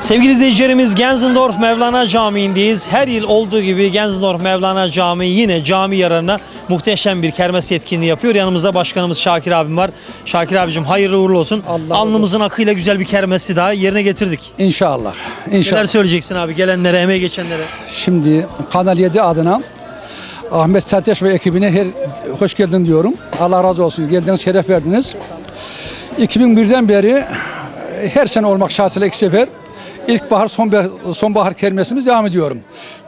Sevgili izleyicilerimiz Genzendorf Mevlana Camii'ndeyiz. Her yıl olduğu gibi Genzendorf Mevlana Camii yine cami yararına muhteşem bir kermes etkinliği yapıyor. Yanımızda başkanımız Şakir abim var. Şakir abicim hayırlı uğurlu olsun. Allah Alnımızın akıyla güzel bir kermesi daha yerine getirdik. İnşallah. Neler İnşallah. söyleyeceksin abi gelenlere, emeği geçenlere? Şimdi Kanal 7 adına Ahmet Serteş ve ekibine her hoş geldin diyorum. Allah razı olsun. Geldiniz, şeref verdiniz. 2001'den beri her sene olmak şartıyla iki sefer ilkbahar, sonbahar, sonbahar kermesimiz devam ediyorum.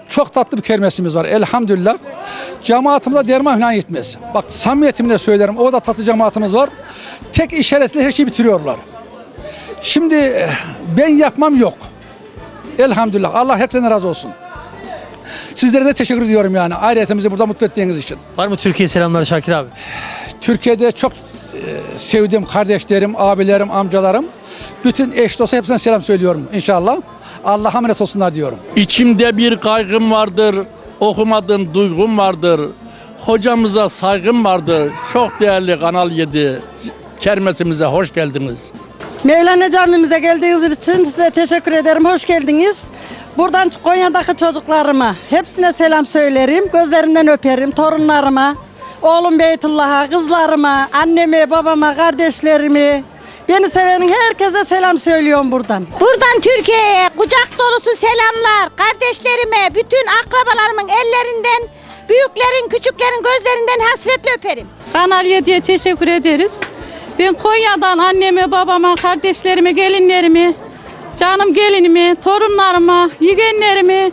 Çok tatlı bir kermesimiz var elhamdülillah. Cemaatimize derman falan gitmez. Bak samimiyetimle söylerim o da tatlı cemaatimiz var. Tek işaretle her şeyi bitiriyorlar. Şimdi eh, ben yapmam yok. Elhamdülillah. Allah herkesten razı olsun. Sizlere de teşekkür ediyorum yani ailiyetimizi burada mutlu ettiğiniz için. Var mı Türkiye selamları Şakir abi? Türkiye'de çok sevdiğim kardeşlerim, abilerim, amcalarım, bütün eş dostu hepsine selam söylüyorum inşallah. Allah'a emanet olsunlar diyorum. İçimde bir kaygım vardır, okumadığım duygum vardır. Hocamıza saygım vardır. Çok değerli Kanal 7 kermesimize hoş geldiniz. Mevlana Camimize geldiğiniz için size teşekkür ederim. Hoş geldiniz. Buradan Konya'daki çocuklarıma hepsine selam söylerim. Gözlerinden öperim. Torunlarıma, oğlum Beytullah'a, kızlarıma, anneme, babama, kardeşlerimi. Beni seven herkese selam söylüyorum buradan. Buradan Türkiye'ye kucak dolusu selamlar. Kardeşlerime, bütün akrabalarımın ellerinden, büyüklerin, küçüklerin gözlerinden hasretle öperim. Kanal 7'ye teşekkür ederiz. Ben Konya'dan anneme, babama, kardeşlerime, gelinlerimi, canım gelinimi, torunlarıma, yeğenlerimi,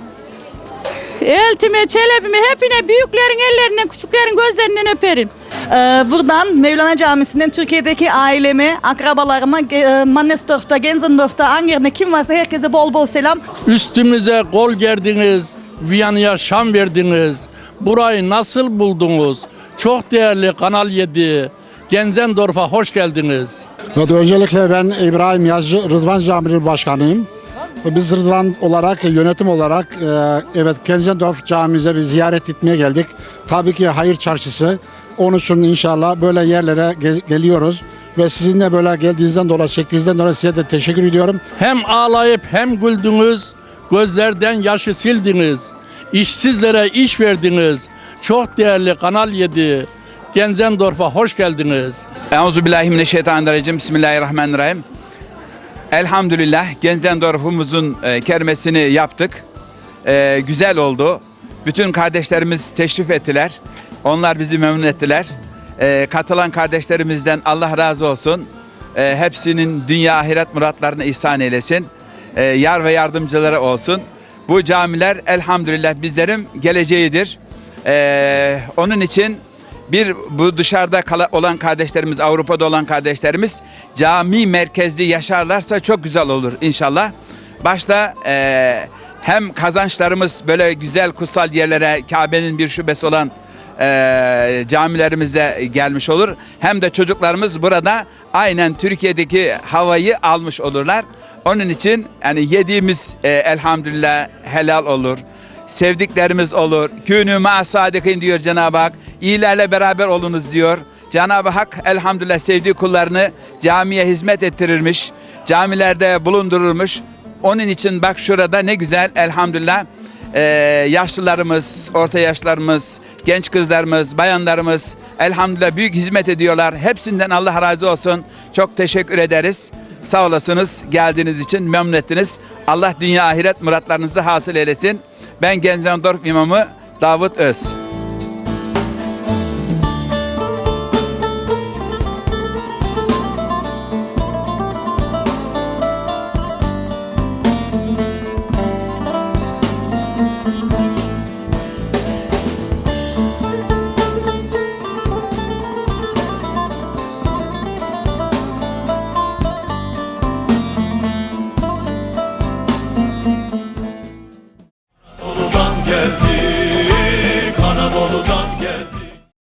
eltime, çelebime, hepine büyüklerin ellerinden, küçüklerin gözlerinden öperim. Ee, buradan Mevlana Camisi'nden Türkiye'deki aileme, akrabalarıma, e, Mannesdorf'ta, Gensendorf'ta, Anger'de kim varsa herkese bol bol selam. Üstümüze gol gerdiniz, Viyana'ya şan verdiniz. Burayı nasıl buldunuz? Çok değerli Kanal 7, Genzendorf'a hoş geldiniz. Evet, öncelikle ben İbrahim Yazıcı, Rıdvan Camii'nin başkanıyım. Biz Rıdvan olarak, yönetim olarak e, evet Kenzendorf Camii'ze bir ziyaret etmeye geldik. Tabii ki hayır çarşısı. Onun için inşallah böyle yerlere ge- geliyoruz. Ve sizin de böyle geldiğinizden dolayı, çektiğinizden dolayı size de teşekkür ediyorum. Hem ağlayıp hem güldünüz, gözlerden yaşı sildiniz. İşsizlere iş verdiniz. Çok değerli Kanal 7, Genzendorf'a hoş geldiniz. Euzubillahimineşşeytanirracim. Bismillahirrahmanirrahim. Elhamdülillah Genzendorf'umuzun e, kermesini yaptık. E, güzel oldu. Bütün kardeşlerimiz teşrif ettiler. Onlar bizi memnun ettiler. E, katılan kardeşlerimizden Allah razı olsun. E, hepsinin dünya ahiret muratlarını ihsan eylesin. E, yar ve yardımcıları olsun. Bu camiler elhamdülillah bizlerin geleceğidir. E, onun için bir bu dışarıda kala- olan kardeşlerimiz, Avrupa'da olan kardeşlerimiz cami merkezli yaşarlarsa çok güzel olur inşallah. Başta eee, hem kazançlarımız böyle güzel kutsal yerlere Kabe'nin bir şubesi olan eee camilerimize gelmiş olur. Hem de çocuklarımız burada aynen Türkiye'deki havayı almış olurlar. Onun için yani yediğimiz eee, elhamdülillah helal olur sevdiklerimiz olur. Künü ma sadikin diyor Cenab-ı Hak. İyilerle beraber olunuz diyor. Cenab-ı Hak elhamdülillah sevdiği kullarını camiye hizmet ettirirmiş. Camilerde bulundururmuş. Onun için bak şurada ne güzel elhamdülillah ee, yaşlılarımız, orta yaşlarımız, genç kızlarımız, bayanlarımız elhamdülillah büyük hizmet ediyorlar. Hepsinden Allah razı olsun. Çok teşekkür ederiz. Sağ olasınız geldiğiniz için memnun ettiniz. Allah dünya ahiret muratlarınızı hasıl eylesin. Ben Genzendorf imamı Davut Öz.